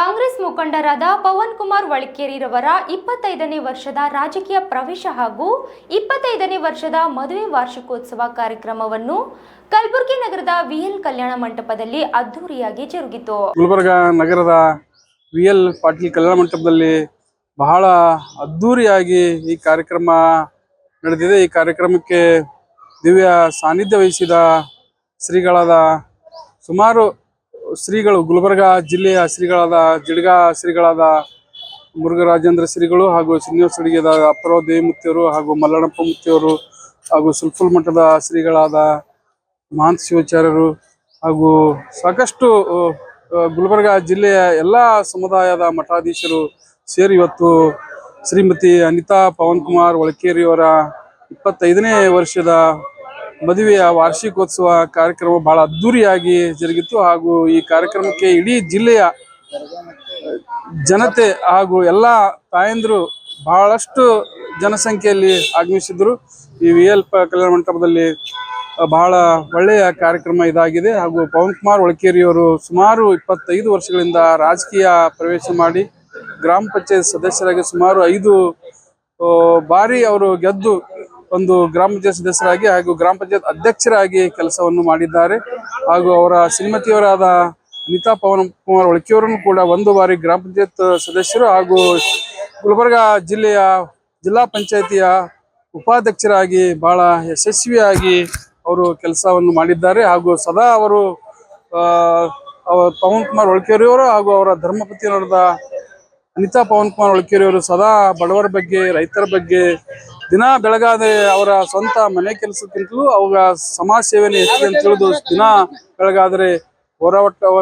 ಕಾಂಗ್ರೆಸ್ ಮುಖಂಡರಾದ ಪವನ್ ಕುಮಾರ್ ವಳಕೇರಿರವರ ಇಪ್ಪತ್ತೈದನೇ ವರ್ಷದ ರಾಜಕೀಯ ಪ್ರವೇಶ ಹಾಗೂ ಇಪ್ಪತ್ತೈದನೇ ವರ್ಷದ ಮದುವೆ ವಾರ್ಷಿಕೋತ್ಸವ ಕಾರ್ಯಕ್ರಮವನ್ನು ಕಲಬುರಗಿ ನಗರದ ವಿಎಲ್ ಕಲ್ಯಾಣ ಮಂಟಪದಲ್ಲಿ ಅದ್ದೂರಿಯಾಗಿ ಜರುಗಿತು. ಗುಲ್ಬರ್ಗ ನಗರದ ವಿ ಎಲ್ ಪಾಟೀಲ್ ಕಲ್ಯಾಣ ಮಂಟಪದಲ್ಲಿ ಬಹಳ ಅದ್ದೂರಿಯಾಗಿ ಈ ಕಾರ್ಯಕ್ರಮ ನಡೆದಿದೆ. ಈ ಕಾರ್ಯಕ್ರಮಕ್ಕೆ ದಿವ್ಯ ಸಾನ್ನಿಧ್ಯ ವಹಿಸಿದ ಶ್ರೀಗಳಾದ ಸುಮಾರು ಶ್ರೀಗಳು, ಗುಲ್ಬರ್ಗ ಜಿಲ್ಲೆಯ ಶ್ರೀಗಳಾದ, ಜಿಡ್ಗಾ ಶ್ರೀಗಳಾದ ಮುರುಘರಾಜೇಂದ್ರ ಶ್ರೀಗಳು ಹಾಗೂ ಶ್ರೀನಿವಾಸ ಅಡಿಗೆದ ಅಪ್ಪರೋ ದೇವಿಮೂರ್ತಿಯವರು ಹಾಗೂ ಮಲ್ಲಣ್ಣಪ್ಪ ಮುತ್ತಿಯವರು ಹಾಗೂ ಸುಲ್ಫುಲ್ ಮಠದ ಶ್ರೀಗಳಾದ ಮಹಾಂತ ಶಿವಾಚಾರ್ಯರು ಹಾಗೂ ಸಾಕಷ್ಟು ಗುಲ್ಬರ್ಗ ಜಿಲ್ಲೆಯ ಎಲ್ಲ ಸಮುದಾಯದ ಮಠಾಧೀಶರು ಸೇರಿ ಇವತ್ತು ಶ್ರೀಮತಿ ಅನಿತಾ ಪವನ್ ಕುಮಾರ್ ಒಳಕೇರಿಯವರ ಇಪ್ಪತ್ತೈದನೇ ವರ್ಷದ ಮದುವೆಯ ವಾರ್ಷಿಕೋತ್ಸವ ಕಾರ್ಯಕ್ರಮ ಬಹಳ ಅದ್ದೂರಿಯಾಗಿ ಜರುಗಿತು ಹಾಗೂ ಈ ಕಾರ್ಯಕ್ರಮಕ್ಕೆ ಇಡೀ ಜಿಲ್ಲೆಯ ಜನತೆ ಹಾಗೂ ಎಲ್ಲ ತಾಯಂದ್ರು ಬಹಳಷ್ಟು ಜನಸಂಖ್ಯೆಯಲ್ಲಿ ಆಗಮಿಸಿದ್ರು ಈ ವಿ ಎಲ್ ಕಲ್ಯಾಣ ಮಂಟಪದಲ್ಲಿ ಬಹಳ ಒಳ್ಳೆಯ ಕಾರ್ಯಕ್ರಮ ಇದಾಗಿದೆ ಹಾಗೂ ಪವನ್ ಕುಮಾರ್ ಒಳಕೇರಿಯವರು ಸುಮಾರು ಇಪ್ಪತ್ತೈದು ವರ್ಷಗಳಿಂದ ರಾಜಕೀಯ ಪ್ರವೇಶ ಮಾಡಿ ಗ್ರಾಮ ಪಂಚಾಯತ್ ಸದಸ್ಯರಾಗಿ ಸುಮಾರು ಐದು ಬಾರಿ ಅವರು ಗೆದ್ದು ಒಂದು ಗ್ರಾಮ ಪಂಚಾಯತ್ ಸದಸ್ಯರಾಗಿ ಹಾಗೂ ಗ್ರಾಮ ಪಂಚಾಯತ್ ಅಧ್ಯಕ್ಷರಾಗಿ ಕೆಲಸವನ್ನು ಮಾಡಿದ್ದಾರೆ. ಹಾಗೂ ಅವರ ಶ್ರೀಮತಿಯವರಾದ ಅನಿತಾ ಪವನ್ ಕುಮಾರ್ ಒಳಕಿಯವರನ್ನು ಕೂಡ ಒಂದು ಬಾರಿ ಗ್ರಾಮ ಪಂಚಾಯತ್ ಸದಸ್ಯರು ಹಾಗೂ ಗುಲ್ಬರ್ಗ ಜಿಲ್ಲೆಯ ಜಿಲ್ಲಾ ಪಂಚಾಯತಿಯ ಉಪಾಧ್ಯಕ್ಷರಾಗಿ ಬಹಳ ಯಶಸ್ವಿಯಾಗಿ ಅವರು ಕೆಲಸವನ್ನು ಮಾಡಿದ್ದಾರೆ. ಹಾಗೂ ಸದಾ ಅವರು ಪವನ್ ಕುಮಾರ್ ಒಳಕೆರೆಯವರು ಹಾಗೂ ಅವರ ಧರ್ಮಪತಿಯವರಾದ ಅನಿತಾ ಪವನ್ ಕುಮಾರ್ ಒಳಕೆರೆಯವರು ಸದಾ ಬಡವರ ಬಗ್ಗೆ, ರೈತರ ಬಗ್ಗೆ ದಿನ ಬೆಳಗಾದ್ರೆ ಅವರ ಸ್ವಂತ ಮನೆ ಕೆಲಸಕ್ಕಿಂತಲೂ ಅವರ ಸಮಾಜ ಸೇವೆನೇ ಹೆಚ್ಚಿಗೆ ಅಂತ ತಿಳಿದು ದಿನ ಬೆಳಗಾದ್ರೆ ಹೋರಾಟ